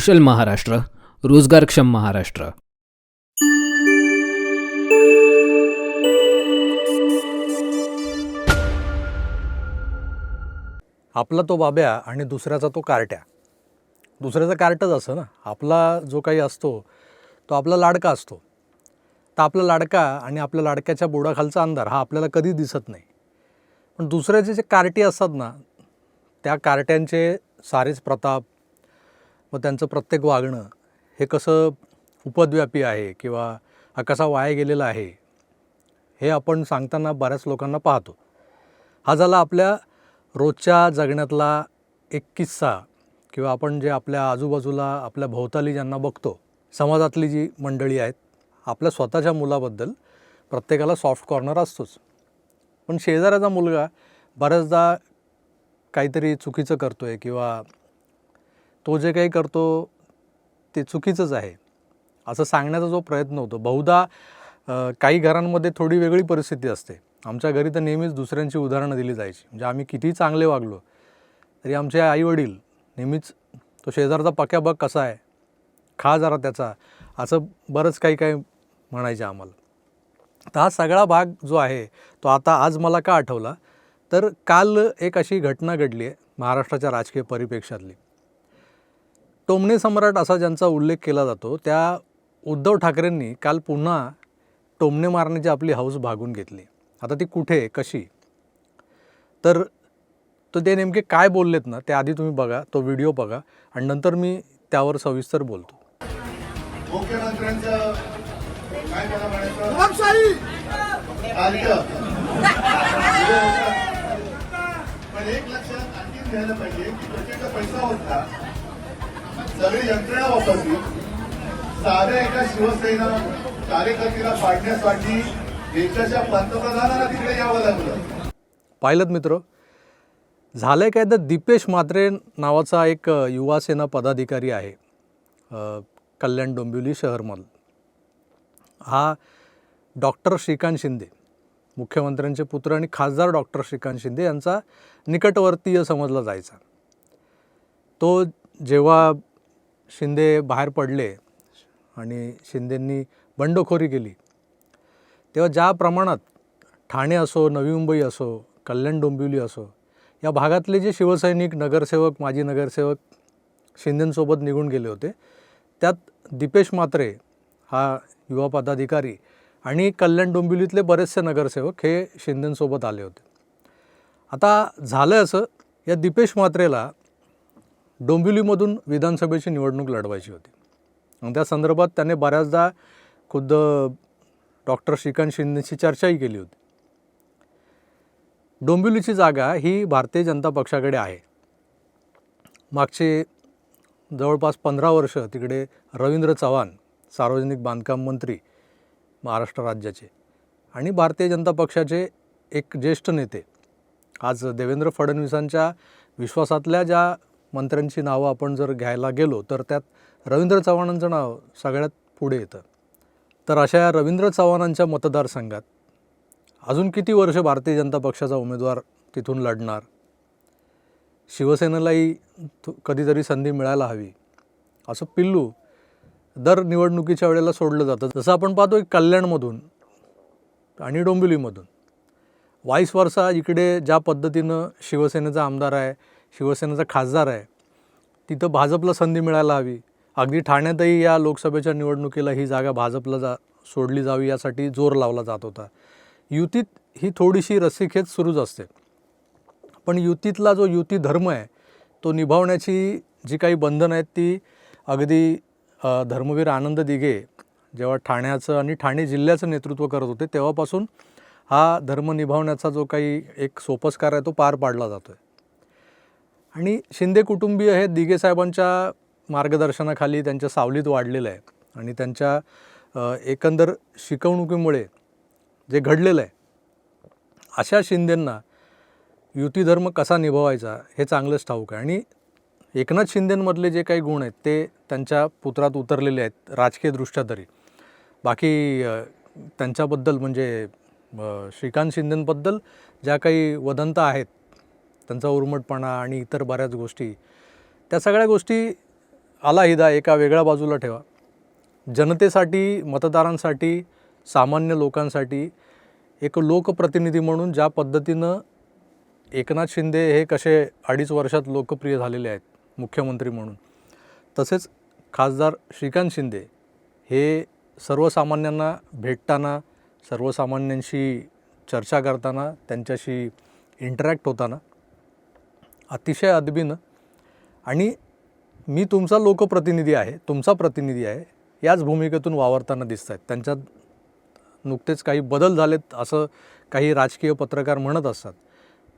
कुशल महाराष्ट्र रोजगारक्षम महाराष्ट्र. आपला तो बाब्या आणि दुसऱ्याचा तो कार्ट्या. दुसऱ्याचा कार्टच असं ना. आपला जो काही असतो तो आपला लाडका असतो. तर आपला लाडका आणि आपल्या लाडक्याच्या बोडाखालचा अंधार हा आपल्याला कधी दिसत नाही. पण दुसऱ्याचे जे कार्टी असतात ना त्या कार्ट्यांचे सारेच प्रताप व त्यांचं प्रत्येक वागणं हे कसं उपद्व्यापी आहे किंवा हा कसा वाया गेलेला आहे हे आपण सांगताना बऱ्याच लोकांना पाहतो. हा झाला आपल्या रोजच्या जगण्यातला एक किस्सा किंवा आपण जे आपल्या आजूबाजूला आपल्या भोवताली ज्यांना बघतो समाजातली जी मंडळी आहेत आपल्या स्वतःच्या मुलाबद्दल प्रत्येकाला सॉफ्ट कॉर्नर असतोच. पण शेजाऱ्याचा मुलगा बऱ्याचदा काहीतरी चुकीचं करतो आहे किंवा तो जे काही करतो ते चुकीचंच आहे. असं सांगण्याचा जो प्रयत्न होतो बहुधा काही घरांमध्ये थोडी वेगळी परिस्थिती असते. आमच्या घरी तर नेहमीच दुसऱ्यांची उदाहरणं दिली जायची. म्हणजे आम्ही कितीही चांगले वागलो तरी आमचे आईवडील नेहमीच तो शेजारचा पक्या बघ कसा आहे? खा जरा त्याचा. असं बरंच काही काही म्हणायचे आम्हाला. तर हा सगळा भाग जो आहे तो आता आज मला का आठवला? तर काल एक अशी घटना घडली आहे महाराष्ट्राच्या राजकीय परिप्रेक्षातली टोमणे सम्राट असा ज्यांचा उल्लेख केला जातो त्या उद्धव ठाकरेंनी काल पुन्हा टोमणे मारण्याची आपली हौस भागून घेतली. आता ती कुठे कशी तर तो ते नेमके काय बोललेत ना ते आधी तुम्ही बघा तो व्हिडिओ बघा आणि नंतर मी त्यावर सविस्तर बोलतो. पण एक लक्षात आणखी घ्यायला पाहिजे की पैसा होता सगळी यंत्रणा वापरली. साध्या एका शिवसेना कार्यकर्त्याला पाडण्यासाठी देशाच्या पंतप्रधानाला तिकडे यावं लागलं. पाहिलं मित्र झालंय काय? तर दीपेश म्हात्रे नावाचा एक युवासेना पदाधिकारी आहे कल्याण डोंबिवली शहरमधला. हा डॉक्टर श्रीकांत शिंदे मुख्यमंत्र्यांचे पुत्र आणि खासदार डॉक्टर श्रीकांत शिंदे यांचा निकटवर्तीय समजला जायचा. तो जेव्हा शिंदे बाहेर पडले आणि शिंदेंनी बंडखोरी केली तेव्हा ज्या प्रमाणात ठाणे असो नवी मुंबई असो कल्याण डोंबिवली असो या भागातले जे शिवसैनिक नगरसेवक माजी नगरसेवक शिंदेंसोबत निघून गेले होते त्यात दीपेश मात्रे हा युवा पदाधिकारी आणि कल्याण डोंबिवलीतले बरेचसे नगरसेवक हे शिंदेंसोबत आले होते. आता झालं असं या दीपेश मात्रेला डोंबिवलीमधून विधानसभेची निवडणूक लढवायची होती. आणि त्या संदर्भात त्याने बऱ्याचदा खुद्द डॉक्टर श्रीकांत शिंदेशी चर्चाही केली होती. डोंबिवलीची जागा ही भारतीय जनता पक्षाकडे आहे. मागचे जवळपास पंधरा वर्ष तिकडे रवींद्र चव्हाण सार्वजनिक बांधकाम मंत्री महाराष्ट्र राज्याचे आणि भारतीय जनता पक्षाचे एक ज्येष्ठ नेते आज देवेंद्र फडणवीसांच्या विश्वासातल्या ज्या मंत्र्यांची नावं आपण जर घ्यायला गेलो तर त्यात रवींद्र चव्हाणांचं नाव सगळ्यात पुढे येतं. तर अशा या रवींद्र चव्हाणांच्या मतदारसंघात अजून किती वर्ष भारतीय जनता पक्षाचा उमेदवार तिथून लढणार? शिवसेनेलाही कधीतरी संधी मिळायला हवी. असं पिल्लू दर निवडणुकीच्या वेळेला सोडलं जातं. जसं आपण पाहतो की कल्याणमधून आणि डोंबिवलीमधून. वाईस वर्षा इकडे ज्या पद्धतीनं शिवसेनेचा आमदार आहे शिवसेनेचा खासदार आहे. तिथं भाजपला संधी मिळायला हवी. अगदी ठाण्यातही या लोकसभेच्या निवडणुकीला ही जागा भाजपला जा सोडली जावी यासाठी जोर लावला जात होता. युतीत ही थोडीशी रस्सीखेच सुरूच असते. पण युतीतला जो युती धर्म आहे तो निभावण्याची जी काही बंधनं आहेत ती अगदी धर्मवीर आनंद दिघे जेव्हा ठाण्याचं आणि ठाणे जिल्ह्याचं नेतृत्व करत होते तेव्हापासून हा धर्म निभावण्याचा जो काही एक सोपस्कार आहे तो पार पाडला जातो आहे आणि शिंदे कुटुंबीय हे दिगे साहेबांच्या मार्गदर्शनाखाली त्यांच्या सावलीत वाढलेलं आहे. आणि त्यांच्या एकंदर शिकवणुकीमुळे जे घडलेलं आहे अशा शिंदेंना युतीधर्म कसा निभवायचा हे चांगलंच ठाऊक आहे. आणि एकनाथ शिंदेंमधले जे काही गुण आहेत ते त्यांच्या पुत्रात उतरलेले आहेत राजकीयदृष्ट्या तरी. बाकी त्यांच्याबद्दल म्हणजे श्रीकांत शिंदेंबद्दल ज्या काही वदंता आहेत त्यांचा उर्मटपणा आणि इतर बऱ्याच गोष्टी त्या सगळ्या गोष्टी आलाहिदा एका वेगळ्या बाजूला ठेवा. जनतेसाठी मतदारांसाठी सामान्य लोकांसाठी एक लोकप्रतिनिधी म्हणून ज्या पद्धतीनं एकनाथ शिंदे हे कसे अडीच वर्षात लोकप्रिय झालेले आहेत मुख्यमंत्री म्हणून तसेच खासदार श्रीकांत शिंदे हे सर्वसामान्यांना भेटताना सर्वसामान्यांशी चर्चा करताना त्यांच्याशी इंटरॅक्ट होताना अतिशय अदबीनं. आणि मी तुमचा लोकप्रतिनिधी आहे तुमचा प्रतिनिधी आहे याच भूमिकेतून वावरताना दिसत आहेत त्यांच्यात नुकतेच काही बदल झालेत असं काही राजकीय पत्रकार म्हणत असतात.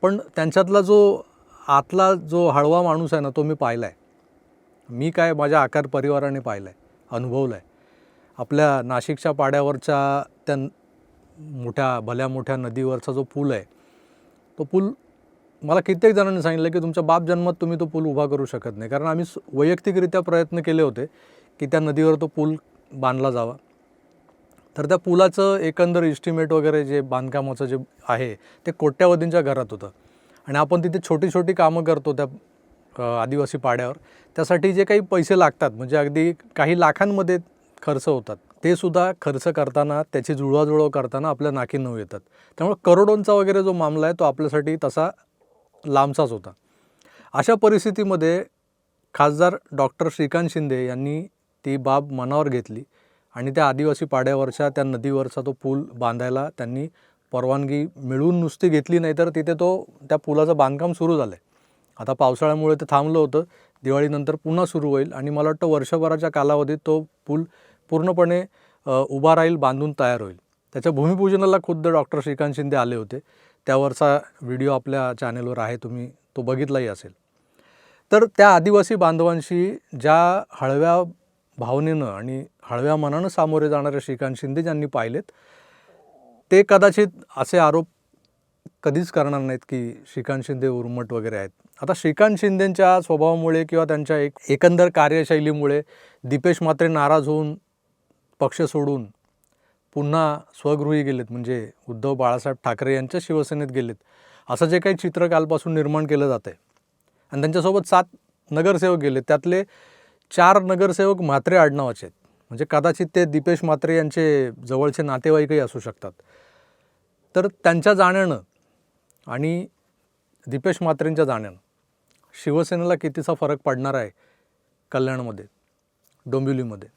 पण त्यांच्यातला जो आतला जो हळवा माणूस आहे ना तो मी पाहिला आहे मी काय माझ्या आकार परिवाराने पाहिला आहे अनुभवलं आहे आपल्या नाशिकच्या पाड्यावरच्या त्या मोठ्या भल्या मोठ्या नदीवरचा जो पूल आहे तो पूल मला कित्येक जणांनी सांगितलं की तुमच्या बाप जन्मात तुम्ही तो पूल उभा करू शकत नाही. कारण आम्ही वैयक्तिकरित्या प्रयत्न केले होते की त्या नदीवर तो पूल बांधला जावा. तर त्या पुलाचं एकंदर इस्टिमेट वगैरे जे बांधकामाचं जे आहे ते कोट्यावधींच्या घरात होतं. आणि आपण तिथे छोटी छोटी कामं करतो त्या आदिवासी पाड्यावर. त्यासाठी जे काही पैसे लागतात म्हणजे अगदी काही लाखांमध्ये खर्च होतात. ते सुद्धा खर्च करताना त्याची जुळवाजुळव करताना आपल्या नाकी नऊ येतात. त्यामुळे करोडोंचा वगैरे जो मामला आहे तो आपल्यासाठी तसा लांबचाच होता. अशा परिस्थितीमध्ये खासदार डॉक्टर श्रीकांत शिंदे यांनी ती बाब मनावर घेतली आणि त्या आदिवासी पाड्यावरच्या त्या नदीवरचा तो पूल बांधायला त्यांनी परवानगी मिळवून नुसती घेतली नाही तर तिथे तो त्या पुलाचं बांधकाम सुरू झालं आहे आता पावसाळ्यामुळे ते थांबलं होतं. दिवाळीनंतर पुन्हा सुरू होईल आणि मला वाटतं वर्षभराच्या कालावधीत तो पूल पूर्णपणे उभा राहील बांधून तयार होईल. त्याच्या भूमिपूजनाला खुद्द डॉक्टर श्रीकांत शिंदे आले होते. त्यावरचा व्हिडिओ आपल्या चॅनेलवर आहे तुम्ही तो बघितलाही असेल. तर त्या आदिवासी बांधवांशी ज्या हळव्या भावनेनं आणि हळव्या मनानं सामोरे जाणाऱ्या श्रीकांत शिंदे ज्यांनी पाहिलेत ते कदाचित असे आरोप कधीच करणार नाहीत की श्रीकांत शिंदे उर्मट वगैरे आहेत. आता श्रीकांत शिंदेंच्या स्वभावामुळे किंवा त्यांच्या एक एकंदर कार्यशैलीमुळे दीपेश मात्रे नाराज होऊन पक्ष सोडून पुन्हा स्वगृही गेलेत म्हणजे उद्धव बाळासाहेब ठाकरे यांच्या शिवसेनेत गेलेत. असं जे काही चित्र कालपासून निर्माण केलं जातं आहे. आणि त्यांच्यासोबत सात नगरसेवक गेले त्यातले चार नगरसेवक म्हात्रे आडनावाचे आहेत. म्हणजे कदाचित ते दीपेश म्हात्रे यांचे जवळचे नातेवाईकही असू शकतात. तर त्यांच्या जाण्यानं आणि दीपेश म्हात्रेंच्या जाण्यानं शिवसेनेला कितीचा फरक पडणार आहे कल्याणमध्ये डोंबिवलीमध्ये?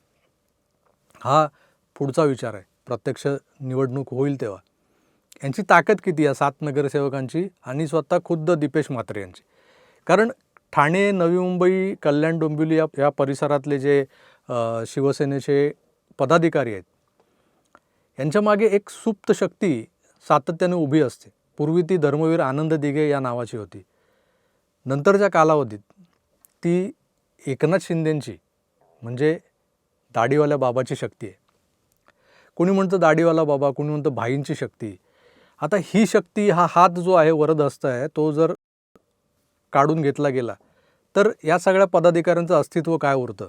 हा पुढचा विचार आहे. प्रत्यक्ष निवडणूक होईल तेव्हा. यांची ताकद किती आहे सात नगरसेवकांची आणि स्वतः खुद्द दीपेश म्हात्रे यांची? कारण ठाणे नवी मुंबई कल्याण डोंबिवली या या परिसरातले जे शिवसेनेचे पदाधिकारी आहेत यांच्या मागे एक सुप्त शक्ती सातत्याने उभी असते. पूर्वी ती धर्मवीर आनंद दिघे या नावाची होती. नंतरच्या कालावधीत ती एकनाथ शिंदेंची म्हणजे दाढीवाल्या बाबाची शक्ती आहे. कोणी म्हणतं दाढीवाला बाबा कोणी म्हणतं भाईंची शक्ती. आता ही शक्ती हा हात जो आहे वरदहस्त आहे तो जर काढून घेतला गेला तर या सगळ्या पदाधिकाऱ्यांचं अस्तित्व काय उरतं?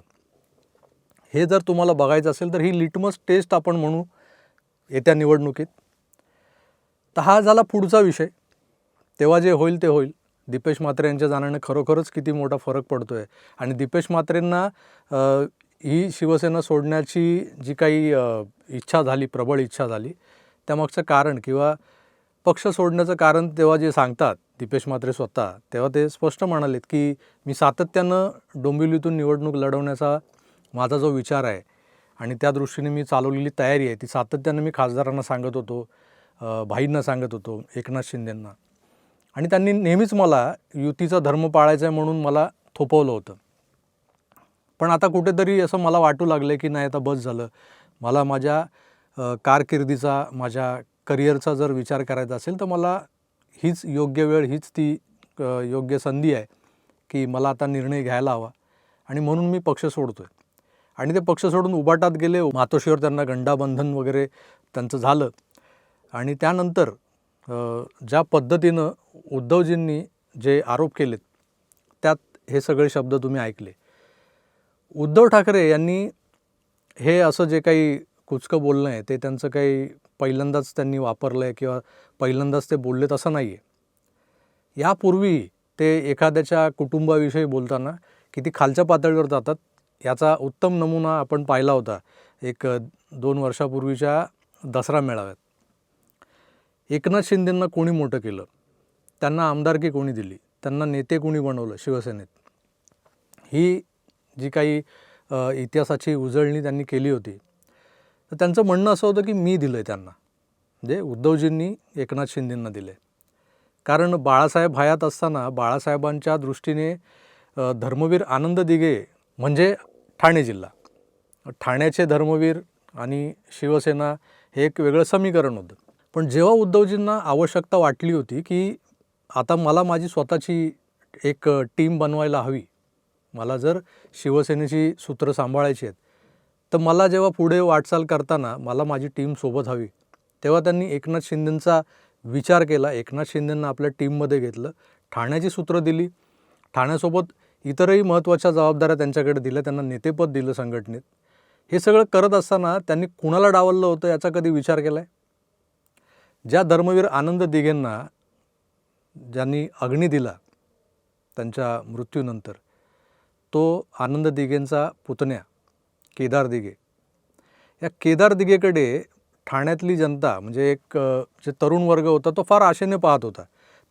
हे जर तुम्हाला बघायचं असेल तर ही लिटमस टेस्ट आपण म्हणू येत्या निवडणुकीत. तर हा झाला पुढचा विषय. तेव्हा जे होईल ते होईल. दीपेश म्हात्रे यांच्या जाण्याने खरोखरच किती मोठा फरक पडतो आहे आणि दीपेश म्हात्रेंना ही शिवसेना सोडण्याची जी काही इच्छा झाली प्रबळ इच्छा झाली त्यामागचं कारण किंवा पक्ष सोडण्याचं कारण तेव्हा जे सांगतात दीपेश म्हात्रे स्वतः तेव्हा ते स्पष्ट म्हणालेत की मी सातत्यानं डोंबिवलीतून निवडणूक लढवण्याचा माझा जो विचार आहे आणि त्या दृष्टीने मी चालवलेली तयारी आहे ती सातत्यानं मी खासदारांना सांगत होतो भाईंना सांगत होतो एकनाथ शिंदेंना. आणि त्यांनी नेहमीच मला युतीचा धर्म पाळायचा आहे म्हणून मला थोपवलं होतं. पण आता कुठेतरी असं मला वाटू लागलं की नाही आता बस झालं. मला माझ्या कारकिर्दीचा माझ्या करिअरचा जर विचार करायचा असेल तर मला हीच योग्य वेळ हीच ती योग्य संधी आहे की मला आता निर्णय घ्यायला हवा. आणि म्हणून मी पक्ष सोडतो आहे आणि ते पक्ष सोडून उबाटात गेले मातोश्रीवर त्यांना गंडाबंधन वगैरे त्यांचं झालं. आणि त्यानंतर ज्या पद्धतीनं उद्धवजींनी जे आरोप केलेत त्यात हे सगळे शब्द तुम्ही ऐकले. उद्धव ठाकरे यांनी हे असं जे काही कुचकं बोलणं आहे ते त्यांचं काही पहिल्यांदाच त्यांनी वापरलं आहे किंवा पहिल्यांदाच ते बोललेत असं नाही आहे. यापूर्वी ते एखाद्याच्या कुटुंबाविषयी बोलताना किती खालच्या पातळीवर जातात याचा उत्तम नमुना आपण पाहिला होता एक दोन वर्षापूर्वीच्या दसरा मेळाव्यात. एकनाथ शिंदेंना कोणी मोठं केलं? त्यांना आमदारकी कोणी दिली? त्यांना नेते कोणी बनवलं? शिवसेनेत. ही जी काही इतिहासाची उजळणी त्यांनी केली होती. तर त्यांचं म्हणणं असं होतं की मी दिलं आहे त्यांना. म्हणजे उद्धवजींनी एकनाथ शिंदेंना दिले कारण बाळासाहेब हयात असताना बाळासाहेबांच्या दृष्टीने धर्मवीर आनंद दिघे म्हणजे ठाणे जिल्हा. ठाण्याचे धर्मवीर आणि शिवसेना हे एक वेगळं समीकरण होतं. पण जेव्हा उद्धवजींना आवश्यकता वाटली होती की आता मला माझी स्वतःची एक टीम बनवायला हवी मला जर शिवसेनेची सूत्र सांभाळायची आहेत तर मला जेव्हा पुढे वाटचाल करताना मला माझी टीम सोबत हवी तेव्हा त्यांनी एकनाथ शिंदेंचा विचार केला. एकनाथ शिंदेंना आपल्या टीममध्ये घेतलं. ठाण्याची सूत्र दिली. ठाण्यासोबत इतरही महत्त्वाच्या जबाबदाऱ्या त्यांच्याकडे दिल्या. त्यांना नेतेपद दिलं संघटनेत. हे सगळं करत असताना त्यांनी कुणाला डावललं होतं याचा कधी विचार केला आहे ज्या धर्मवीर आनंद दिघेंना ज्यांनी अग्नी दिला त्यांच्या मृत्यूनंतर तो आनंद दिघेंचा पुतण्या केदार दिघे या केदार दिघेकडे ठाण्यातली जनता म्हणजे एक जे तरुण वर्ग होता तो फार आशेने पाहत होता.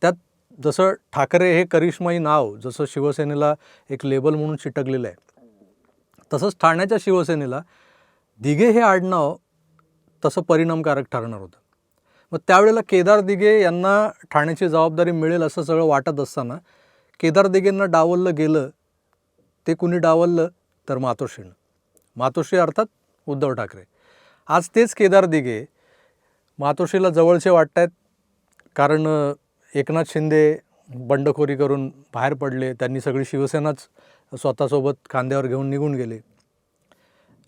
त्यात जसं ठाकरे हे करिश्माई नाव जसं शिवसेनेला एक लेबल म्हणून चिटकलेलं आहे तसंच ठाण्याच्या शिवसेनेला दिघे हे आडनाव तसं परिणामकारक ठरणार होतं. मग त्यावेळेला केदार दिघे यांना ठाण्याची जबाबदारी मिळेल असं सगळं वाटत असताना केदार दिघेंना डावललं गेलं ते कुणी डावललं तर मातोश्रीनं. मातोश्री अर्थात उद्धव ठाकरे. आज तेच केदार दिघे मातोश्रीला जवळचे वाटत आहेत कारण एकनाथ शिंदे बंडखोरी करून बाहेर पडले. त्यांनी सगळी शिवसेनाच स्वतःसोबत खांद्यावर घेऊन निघून गेले.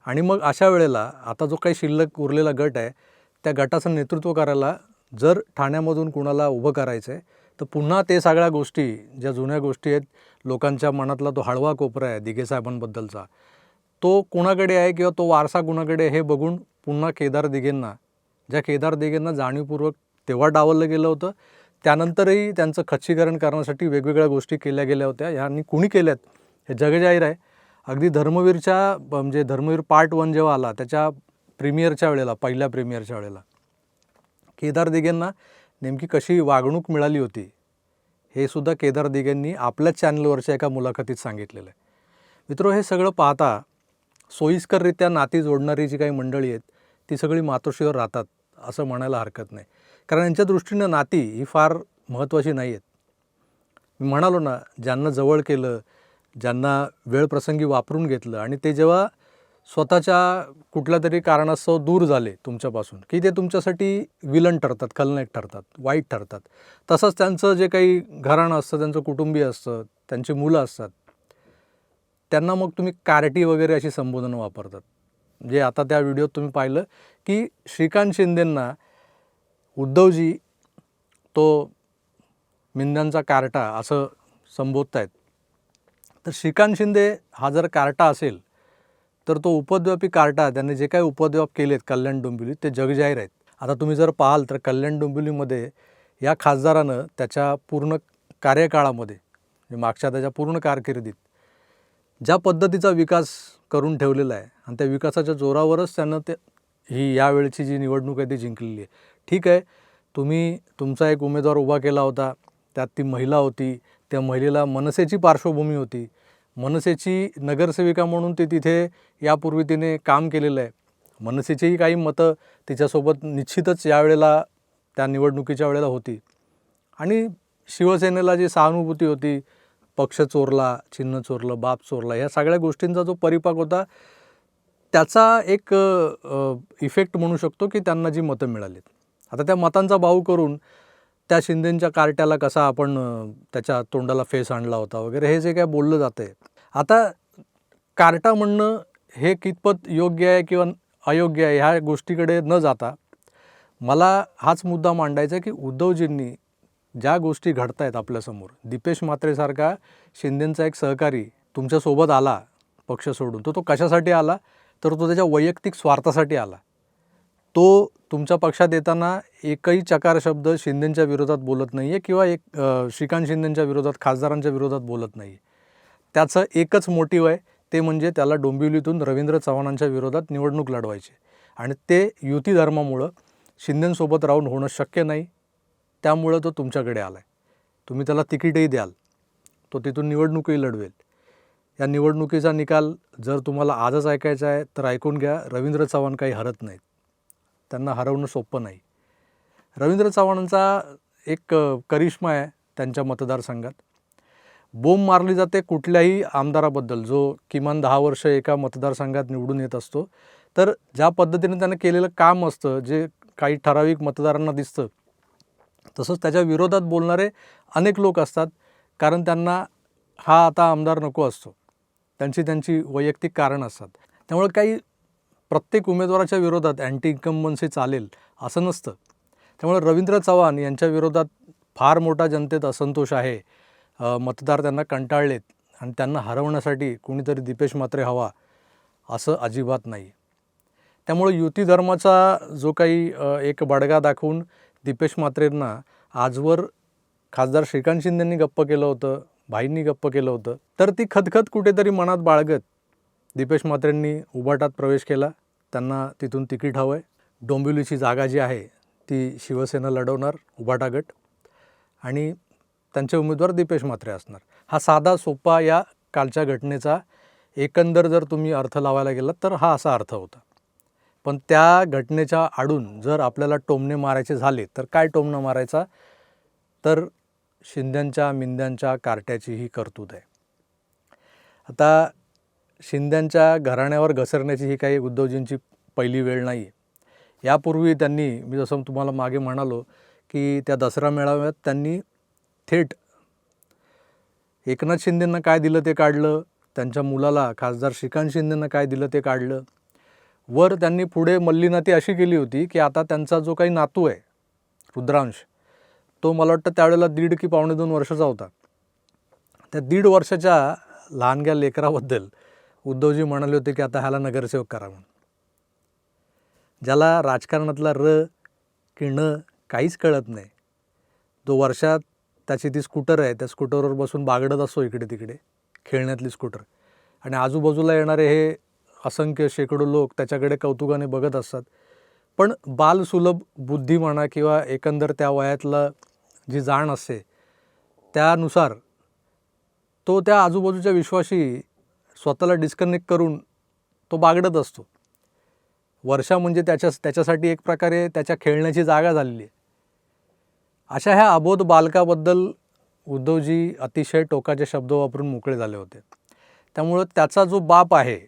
आणि मग अशा वेळेला आता जो काही शिल्लक उरलेला गट आहे त्या गटाचं नेतृत्व करायला जर ठाण्यामधून कुणाला उभं करायचं आहे तर पुन्हा ते सगळ्या गोष्टी ज्या जुन्या गोष्टी आहेत लोकांच्या मनातला तो हळवा कोपरा आहे दिघे साहेबांबद्दलचा. तो कुणाकडे आहे किंवा तो वारसा कुणाकडे हे बघून पुन्हा केदार दिघेंना ज्या केदार दिघेंना जाणीवपूर्वक तेव्हा डावललं गेलं होतं त्यानंतरही त्यांचं खच्चीकरण करण्यासाठी वेगवेगळ्या गोष्टी केल्या गेल्या होत्या. ह्यांनी कुणी केल्यात? हे जगजाहीर आहे. अगदी धर्मवीरच्या म्हणजे धर्मवीर पार्ट वन जेव्हा आला त्याच्या प्रीमियरच्या वेळेला पहिल्या प्रीमियरच्या वेळेला केदार दिघेंना नेमकी कशी वागणूक मिळाली होती हे सुद्धा केदार दिघेंनी आपल्याच चॅनलवरच्या एका मुलाखतीत सांगितलेलं आहे. मित्रो हे सगळं पाहता सोयीस्कररित्या नाती जोडणारी जी काही मंडळी आहेत ती सगळी मातोश्रीवर राहतात असं म्हणायला हरकत नाही. कारण यांच्या दृष्टीनं नाती ही फार महत्त्वाची नाही आहेत. मी म्हणालो ना ज्यांना जवळ केलं ज्यांना वेळ प्रसंगी वापरून घेतलं आणि ते जेव्हा स्वतःच्या कुठल्या तरी कारणास्तव दूर झाले तुमच्यापासून की ते तुमच्यासाठी विलन ठरतात खलनायक ठरतात वाईट ठरतात. तसंच त्यांचं जे काही घराणं असतं त्यांचं कुटुंबीय असतं त्यांची मुलं असतात त्यांना मग तुम्ही कार्टी वगैरे अशी संबोधनं वापरतात. जे आता त्या व्हिडिओत तुम्ही पाहिलं की श्रीकांत शिंदेंना उद्धवजी तो मिंद्यांचा कार्टा असं संबोधतायत. तर श्रीकांत शिंदे हा जर कार्टा असेल तर तो उपद्व्यापी कार्टा त्याने जे काही उपद्व्याप केलेत कल्याण डोंबिवली ते जगजाहीर आहेत. आता तुम्ही जर पाहाल तर कल्याण डोंबिवलीमध्ये या खासदारानं त्याच्या पूर्ण कार्यकाळामध्ये म्हणजे मागच्या त्याच्या पूर्ण कारकिर्दीत ज्या पद्धतीचा विकास करून ठेवलेला आहे आणि त्या विकासाच्या जोरावरच त्यानं ते ही यावेळची जी निवडणूक आहे ती जिंकलेली आहे. ठीक आहे तुम्ही तुमचा एक उमेदवार उभा केला होता त्यात ती महिला होती त्या महिलेला मनसेची पार्श्वभूमी होती मनसेची नगरसेविका म्हणून ती तिथे यापूर्वी तिने काम केलेलं आहे. मनसेचीही काही मतं तिच्यासोबत निश्चितच यावेळेला त्या निवडणुकीच्या वेळेला होती. आणि शिवसेनेला जी सहानुभूती होती पक्ष चोरला चिन्ह चोरलं बाप चोरला ह्या सगळ्या गोष्टींचा जो परिपाक होता त्याचा एक इफेक्ट म्हणू शकतो की त्यांना जी मतं मिळालीत. आता त्या मतांचा भाऊ करून त्या शिंदेंच्या कार्ट्याला कसा आपण त्याच्या तोंडाला फेस आणला होता वगैरे हे जे काय बोललं जातं आहे आता कार्टा म्हणणं हे कितपत योग्य आहे किंवा अयोग्य आहे ह्या गोष्टीकडे न जाता मला हाच मुद्दा मांडायचा आहे की उद्धवजींनी ज्या गोष्टी घडत आहेत आपल्यासमोर दीपेश म्हात्रेसारखा शिंदेंचा एक सहकारी तुमच्यासोबत आला पक्ष सोडून तो तो कशासाठी आला? तर तो त्याच्या वैयक्तिक स्वार्थासाठी आला. तो तुमच्या पक्षात येताना एकही चकार शब्द शिंदेंच्या विरोधात बोलत नाही आहे किंवा एक श्रीकांत शिंदेंच्या विरोधात खासदारांच्या विरोधात बोलत नाही आहे त्याचं एकच मोटिव्ह आहे ते म्हणजे त्याला डोंबिवलीतून रवींद्र चव्हाणांच्या विरोधात निवडणूक लढवायची. आणि ते युती धर्मामुळं शिंदेंसोबत राहून होणं शक्य नाही त्यामुळं तो तुमच्याकडे आला आहे तुम्ही त्याला तिकीटही द्याल. तो तिथून निवडणूकही लढवेल. या निवडणुकीचा निकाल जर तुम्हाला आजच ऐकायचा आहे तर ऐकून घ्या रवींद्र चव्हाण काही हरत नाहीत. त्यांना हरवणं सोपं नाही. रवींद्र चव्हाणांचा एक करिश्मा आहे त्यांच्या मतदारसंघात. बोंब मारली जाते कुठल्याही आमदाराबद्दल जो किमान दहा वर्ष एका मतदारसंघात निवडून येत असतो. तर ज्या पद्धतीने त्यानं केलेलं काम असतं जे काही ठराविक मतदारांना दिसतं तसंच त्याच्या विरोधात बोलणारे अनेक लोक असतात कारण त्यांना हा आता आमदार नको असतो. त्यांची त्यांची वैयक्तिक कारणं असतात. त्यामुळे काही प्रत्येक उमेदवाराच्या विरोधात अँटी इन्कम्बन्सी चालेल असं नसतं. त्यामुळे रवींद्र चव्हाण यांच्या विरोधात फार मोठा जनतेत असंतोष आहे. मतदार त्यांना कंटाळलेत आणि त्यांना हरवण्यासाठी कुणीतरी दीपेश मात्रे हवा असं अजिबात नाही. त्यामुळे युती धर्माचा जो काही एक बडगा दाखवून दीपेश मात्रेंना आजवर खासदार श्रीकांत शिंदेंनी गप्प केलं होतं भाईंनी गप्प केलं होतं तर ती खदखद कुठेतरी मनात बाळगत दीपेश मात्रेंनी उबाटात प्रवेश केला. त्यांना तिथून तिकीट हवं आहे डोंबिवलीची जागा जी आहे ती शिवसेना लढवणार उबाटा गट. आणि त्यांचे उमेदवार दीपेश म्हात्रे असणार. हा साधा सोपा या कालच्या घटनेचा एकंदर जर तुम्ही अर्थ लावायला गेलात तर हा असा अर्थ होता. पण त्या घटनेच्या आडून जर आपल्याला टोमणे मारायचे झाले तर काय टोमणं मारायचा? तर शिंद्यांच्या मिंद्यांच्या कार्ट्याची ही कर्तूत आहे. आता शिंद्यांच्या घराण्यावर घसरण्याची ही काही उद्धवजींची पहिली वेळ नाही आहे यापूर्वी त्यांनी मी जसं तुम्हाला मागे म्हणालो की त्या दसरा मेळाव्यात त्यांनी थेट एकनाथ शिंदेंना काय दिलं ते काढलं त्यांच्या मुलाला खासदार श्रीकांत शिंदेंना काय दिलं ते काढलं. वर त्यांनी पुढे मल्लीनाती अशी केली होती की आता त्यांचा जो काही नातू आहे रुद्रांश तो मला वाटतं त्यावेळेला दीड की पावणे दोन वर्षाचा होता. त्या दीड वर्षाच्या लहानग्या लेकराबद्दल उद्धवजी म्हणाले होते की आता ह्याला नगरसेवक करा म्हणून. ज्याला राजकारणातला र की न काहीच कळत नाही. जो वर्षात त्याची ती स्कूटर आहे त्या स्कूटरवर बसून बागडत असतो इकडे तिकडे खेळण्यातली स्कूटर. आणि आजूबाजूला येणारे हे असंख्य शेकडो लोक त्याच्याकडे कौतुकाने बघत असतात. पण बालसुलभ बुद्धी म्हणा किंवा एकंदर त्या वयातलं जी जाण असते त्यानुसार तो त्या आजूबाजूच्या विश्वाशी स्वतःला डिस्कनेक्ट करून तो बागडत असतो. वर्षा म्हणजे त्याच्या त्याच्यासाठी एक प्रकारे त्याच्या खेळण्याची जागा झालेली आहे. अशा ह्या अबोध बालकाबद्दल उद्धवजी अतिशय टोकाचे शब्द वापरून मोकळे झाले होते. त्यामुळं त्याचा जो बाप आहे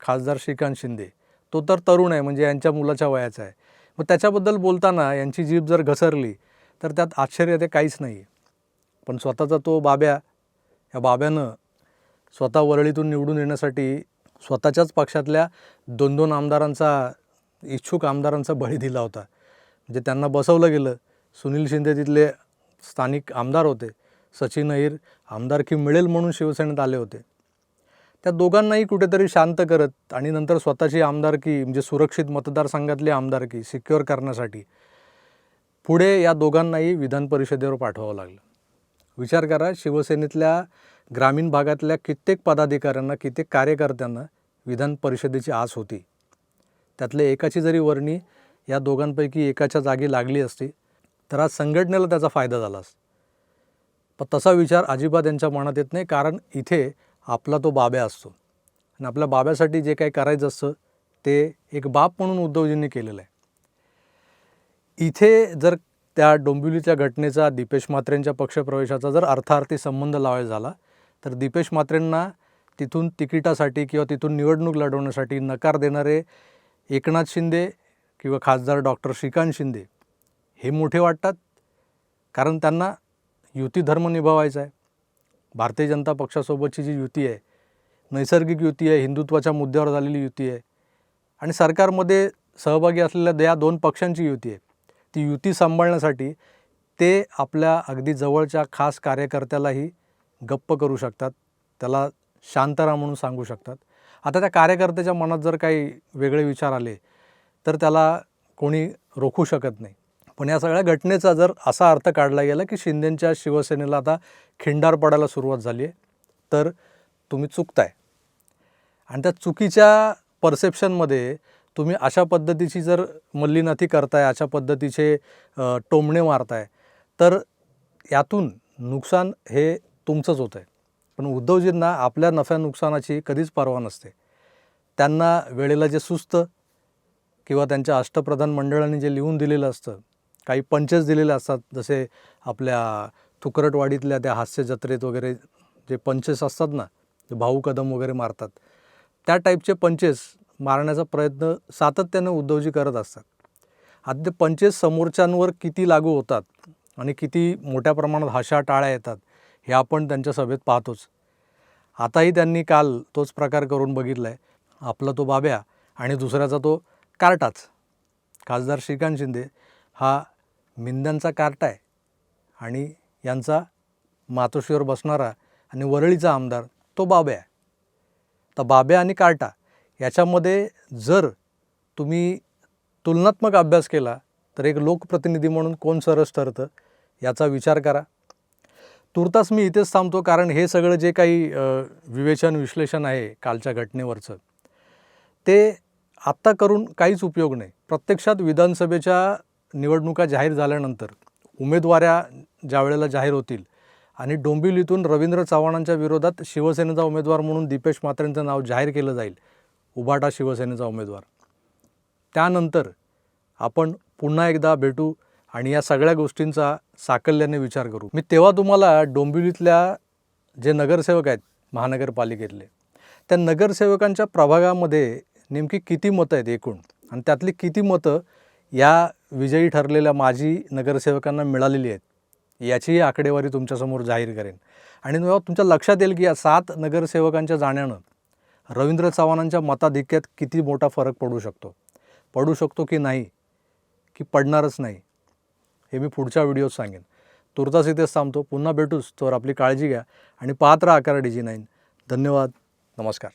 खासदार श्रीकांत शिंदे तो तर तरुण आहे म्हणजे यांच्या मुलाच्या वयाचा आहे. मग त्याच्याबद्दल बोलताना यांची जीभ जर घसरली तर त्यात आश्चर्य ते काहीच नाही आहे पण स्वतःचा तो बाब्या या बाब्यानं स्वतः वरळीतून निवडून येण्यासाठी स्वतःच्याच पक्षातल्या दोन दोन आमदारांचा इच्छुक आमदारांचा बळी दिला होता. म्हणजे त्यांना बसवलं गेलं. सुनील शिंदे तिथले स्थानिक आमदार होते. सचिन अहिर आमदारकी मिळेल म्हणून शिवसेनेत आले होते. त्या दोघांनाही कुठेतरी शांत करत आणि नंतर स्वतःची आमदारकी म्हणजे सुरक्षित मतदारसंघातली आमदारकी सिक्युअर करण्यासाठी पुढे या दोघांनाही विधान परिषदेवर पाठवावं लागलं. विचार करा शिवसेनेतल्या ग्रामीण भागातल्या कित्येक पदाधिकाऱ्यांना कित्येक कार्यकर्त्यांना विधान परिषदेची आस होती. त्यातल्या एकाची जरी वर्णी या दोघांपैकी एकाच्या जागी लागली असती तर आज संघटनेला त्याचा फायदा झाला असता. पण तसा विचार अजिबात यांच्या मनात येत नाही कारण इथे आपला तो बाब्या असतो. आणि आपल्या बाब्यासाठी जे काही करायचं असतं ते एक बाप म्हणून उद्धवजींनी केलेलं आहे. इथे जर त्या डोंबिवलीच्या घटनेचा दीपेश म्हात्रेंच्या पक्षप्रवेशाचा जर अर्थार्थी संबंध लावायचा झाला तर दीपेश म्हात्रेंना तिथून तिकिटासाठी किंवा तिथून निवडणूक लढवण्यासाठी नकार देणारे एकनाथ शिंदे किंवा खासदार डॉक्टर श्रीकांत शिंदे हे मोठे वाटतात कारण त्यांना युती धर्म निभावायचा आहे. भारतीय जनता पक्षासोबतची जी युती आहे नैसर्गिक युती आहे हिंदुत्वाच्या मुद्द्यावर झालेली युती आहे आणि सरकारमध्ये सहभागी असलेल्या या दोन पक्षांची युती आहे. ती युती सांभाळण्यासाठी ते आपल्या अगदी जवळच्या खास कार्यकर्त्यालाही गप्प करू शकतात त्याला शांत राहा म्हणून सांगू शकतात. आता त्या कार्यकर्त्याच्या मनात जर काही वेगळे विचार आले तर त्याला कोणी रोखू शकत नाही. पण या सगळ्या घटनेचा जर असा अर्थ काढला गेला की शिंदेंच्या शिवसेनेला आता खिंडार पडायला सुरुवात झाली आहे तर तुम्ही चुकताय. आणि त्या चुकीच्या परसेप्शनमध्ये तुम्ही अशा पद्धतीची जर मल्लीनाथी करताय अशा पद्धतीचे टोमणे मारताय तर यातून नुकसान हे तुमचंच होतं आहे पण उद्धवजींना आपल्या नफ्या नुकसानाची कधीच पर्वा नसते. त्यांना वेळेला जे सुस्त किंवा त्यांच्या अष्टप्रधान मंडळाने जे लिहून दिलेलं असतं काही पंचेस दिलेले असतात जसे आपल्या तुकरटवाडीतल्या त्या हास्य जत्रेत वगैरे जे पंचेस असतात ना जे भाऊ कदम वगैरे मारतात त्या टाईपचे पंचेस मारण्याचा प्रयत्न सातत्यानं उद्धवजी करत असतात. आता ते पंचेस समोरच्यांवर किती लागू होतात आणि किती मोठ्या प्रमाणात हाशा टाळ्या येतात हे आपण त्यांच्या सभेत पाहतोच. आताही त्यांनी काल तोच प्रकार करून बघितला आहे आपला तो बाब्या आणि दुसऱ्याचा तो कार्टाच. खासदार श्रीकांत शिंदे हा मिंद्यांचा कार्टा आहे आणि यांचा मातोश्रीवर बसणारा आणि वरळीचा आमदार तो बाब्या आहे. तर बाब्या आणि कार्टा याच्यामध्ये जर तुम्ही तुलनात्मक अभ्यास केला तर एक लोकप्रतिनिधी म्हणून कोण सरस ठरतं याचा विचार करा. तुर्तास मी इथेच थांबतो कारण हे सगळं जे काही विवेचन विश्लेषण आहे कालच्या घटनेवरचं ते आत्ता करून काहीच उपयोग नाही. प्रत्यक्षात विधानसभेच्या निवडणुका जाहीर झाल्यानंतर उमेदवाऱ्या ज्या वेळेला जाहीर होतील आणि डोंबिवलीतून रवींद्र चव्हाणांच्या विरोधात शिवसेनेचा उमेदवार म्हणून दीपेश मात्रेंचं नाव जाहीर केलं जाईल उभाटा शिवसेनेचा उमेदवार. त्यानंतर आपण पुन्हा एकदा भेटू. आणि या सगळ्या गोष्टींचा साकल्याने विचार करू. मी तेव्हा तुम्हाला डोंबिवलीतल्या जे नगरसेवक आहेत महानगरपालिकेतले त्या नगरसेवकांच्या प्रभागामध्ये नेमकी किती मतं आहेत एकूण? आणि त्यातली किती मतं या विजयी ठरलेल्या माजी नगरसेवकांना मिळालेली आहेत याचीही आकडेवारी तुमच्यासमोर जाहीर करेन. आणि तेव्हा तुमच्या लक्षात येईल की या सात नगरसेवकांच्या जाण्यानं रवींद्र चव्हाणांच्या मताधिक्यात किती मोठा फरक पडू शकतो? पडू शकतो की नाही? की पडणारच नाही? हे मी पुढच्या व्हिडिओत सांगेन. तुर्तास इथेच थांबतो. पुन्हा भेटूच. तर आपली काळजी घ्या आणि पाहत राहा आकार डी जी नाईन. धन्यवाद. नमस्कार.